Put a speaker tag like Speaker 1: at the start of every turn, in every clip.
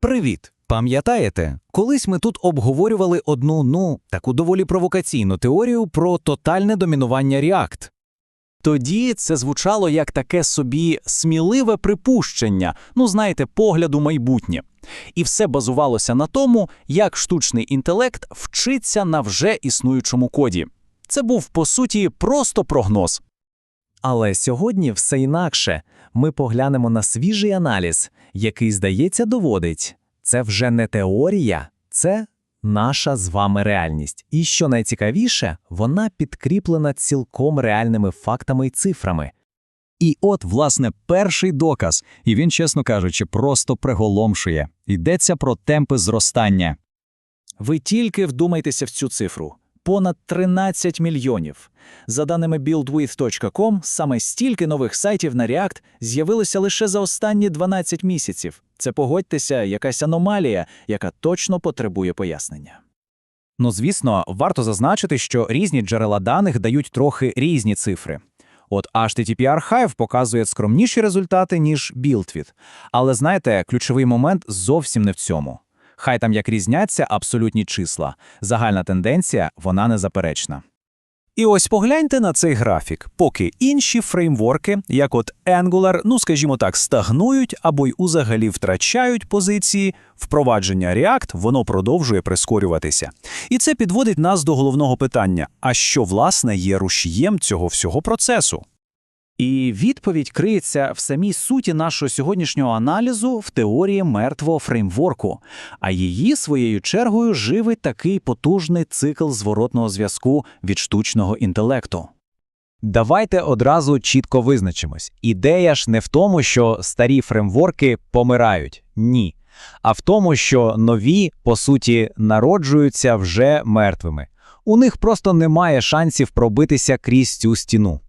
Speaker 1: Привіт! Пам'ятаєте, колись ми тут обговорювали одну, ну, таку доволі провокаційну теорію про тотальне домінування React.
Speaker 2: Тоді це звучало як таке собі сміливе припущення, ну знаєте, погляду майбутнє. І все базувалося на тому, як штучний інтелект вчиться на вже існуючому коді. Це був, по суті, просто прогноз.
Speaker 3: Але сьогодні все інакше. Ми поглянемо на свіжий аналіз, який, здається, доводить. Це вже не теорія, це наша з вами реальність. І що найцікавіше, вона підкріплена цілком реальними фактами і цифрами.
Speaker 4: І от, власне, перший доказ, і він, чесно кажучи, просто приголомшує. Йдеться про темпи зростання.
Speaker 2: Ви тільки вдумайтеся в цю цифру. Понад 13 мільйонів. За даними buildwith.com, саме стільки нових сайтів на React з'явилося лише за останні 12 місяців. Це погодьтеся, якась аномалія, яка точно потребує пояснення.
Speaker 1: Ну, звісно, варто зазначити, що різні джерела даних дають трохи різні цифри. От HTTP Archive показує скромніші результати, ніж BuildWith. Але знаєте, ключовий момент зовсім не в цьому. Хай там як різняться абсолютні числа. Загальна тенденція, вона незаперечна.
Speaker 2: І ось погляньте на цей графік, поки інші фреймворки, як от Angular, ну скажімо так, стагнують або й узагалі втрачають позиції, впровадження React, воно продовжує прискорюватися. І це підводить нас до головного питання: а що власне є рушієм цього всього процесу?
Speaker 5: І відповідь криється в самій суті нашого сьогоднішнього аналізу в теорії мертвого фреймворку, а її своєю чергою живить такий потужний цикл зворотного зв'язку від штучного інтелекту.
Speaker 3: Давайте одразу чітко визначимось. Ідея ж не в тому, що старі фреймворки помирають. Ні. А в тому, що нові, по суті, народжуються вже мертвими. У них просто немає шансів пробитися крізь цю стіну.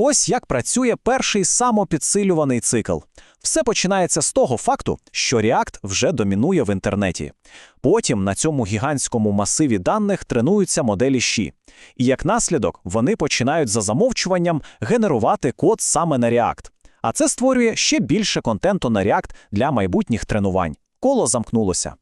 Speaker 2: Ось як працює перший самопідсилюваний цикл. Все починається з того факту, що React вже домінує в інтернеті. Потім на цьому гігантському масиві даних тренуються моделі Ші. І як наслідок вони починають за замовчуванням генерувати код саме на React. А це створює ще більше контенту на React для майбутніх тренувань. Коло замкнулося.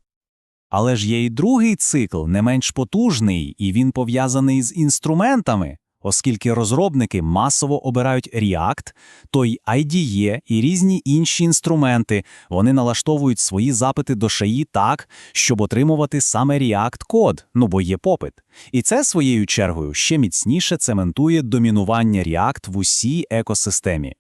Speaker 4: Але ж є і другий цикл, не менш потужний, і він пов'язаний з інструментами. Оскільки розробники масово обирають React, то й IDE і різні інші інструменти, вони налаштовують свої запити до шаї так, щоб отримувати саме React-код, ну бо є попит. І це своєю чергою ще міцніше цементує домінування React в усій екосистемі.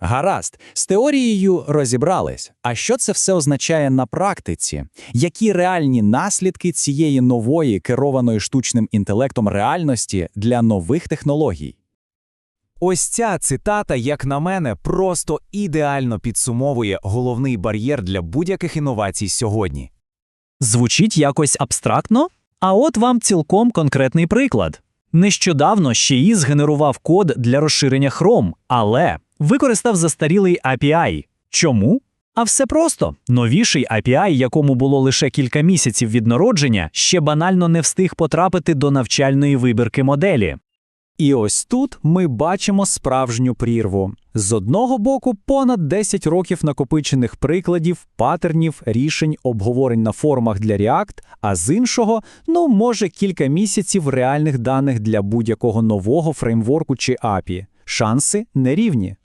Speaker 2: Гаразд, з теорією розібрались. А що це все означає на практиці? Які реальні наслідки цієї нової керованої штучним інтелектом реальності для нових технологій?
Speaker 1: Ось ця цитата, як на мене, просто ідеально підсумовує головний бар'єр для будь-яких інновацій сьогодні.
Speaker 5: Звучить якось абстрактно? А от вам цілком конкретний приклад. Нещодавно ще згенерував код для розширення Chrome, але використав застарілий API. Чому? А все просто. Новіший API, якому було лише кілька місяців від народження, ще банально не встиг потрапити до навчальної вибірки моделі.
Speaker 2: І ось тут ми бачимо справжню прірву. З одного боку, понад 10 років накопичених прикладів, патернів, рішень, обговорень на форумах для React, а з іншого, ну, може, кілька місяців реальних даних для будь-якого нового фреймворку чи API. Шанси нерівні.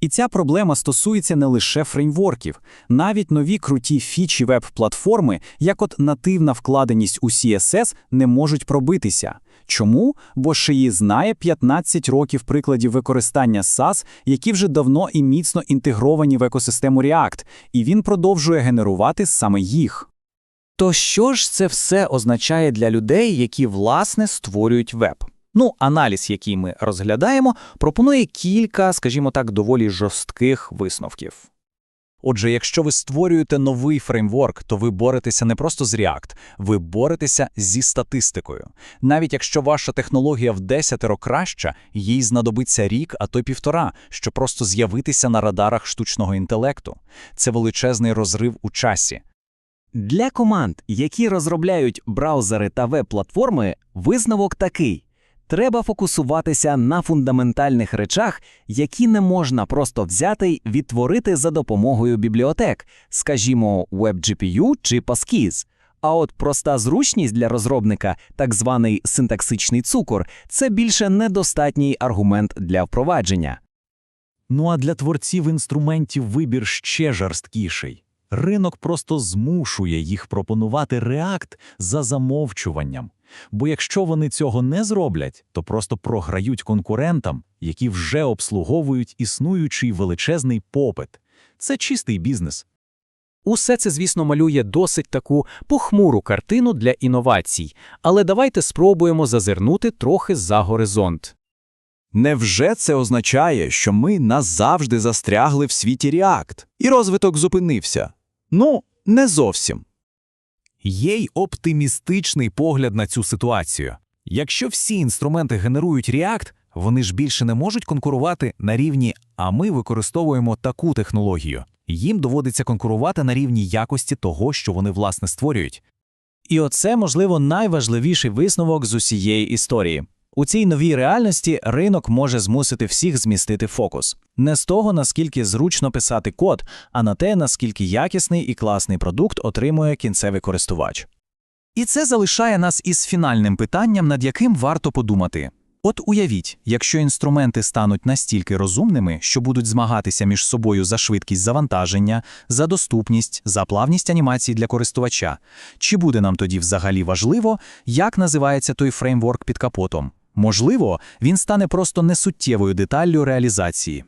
Speaker 2: І ця проблема стосується не лише фреймворків. Навіть нові круті фічі веб-платформи, як от нативна вкладеність у CSS, не можуть пробитися. Чому? Бо Шиї знає 15 років прикладів використання SAS, які вже давно і міцно інтегровані в екосистему React, і він продовжує генерувати саме їх. То що ж це все означає для людей, які власне створюють веб? Ну, аналіз, який ми розглядаємо, пропонує кілька, скажімо так, доволі жорстких висновків. Отже, якщо ви створюєте новий фреймворк, то ви боретеся не просто з React, ви боретеся зі статистикою. Навіть якщо ваша технологія в десятеро краща, їй знадобиться рік, а то півтора, щоб просто з'явитися на радарах штучного інтелекту. Це величезний розрив у часі.
Speaker 6: Для команд, які розробляють браузери та веб-платформи, висновок такий:
Speaker 3: Треба фокусуватися на фундаментальних речах, які не можна просто взяти й відтворити за допомогою бібліотек, скажімо, WebGPU чи Passkey. А от проста зручність для розробника, так званий синтаксичний цукор, це більше недостатній аргумент для впровадження.
Speaker 1: Ну а для творців інструментів вибір ще жорсткіший. Ринок просто змушує їх пропонувати React за замовчуванням. Бо якщо вони цього не зроблять, то просто програють конкурентам, які вже обслуговують існуючий величезний попит. Це чистий бізнес.
Speaker 2: Усе це, звісно, малює досить таку похмуру картину для інновацій, але давайте спробуємо зазирнути трохи за горизонт.
Speaker 1: Невже це означає, що ми назавжди застрягли в світі React, і розвиток зупинився? Ну, не зовсім. Є й оптимістичний погляд на цю ситуацію. Якщо всі інструменти генерують React, вони ж більше не можуть конкурувати на рівні, а ми використовуємо таку технологію. Їм доводиться конкурувати на рівні якості того, що вони власне створюють.
Speaker 5: І оце, можливо, найважливіший висновок з усієї історії. У цій новій реальності ринок може змусити всіх змістити фокус. Не з того, наскільки зручно писати код, а на те, наскільки якісний і класний продукт отримує кінцевий користувач. І це залишає нас із фінальним питанням, над яким варто подумати. От уявіть, якщо інструменти стануть настільки розумними, що будуть змагатися між собою за швидкість завантаження, за доступність, за плавність анімації для користувача, чи буде нам тоді взагалі важливо, як називається той фреймворк під капотом? Можливо, він стане просто несуттєвою деталлю реалізації.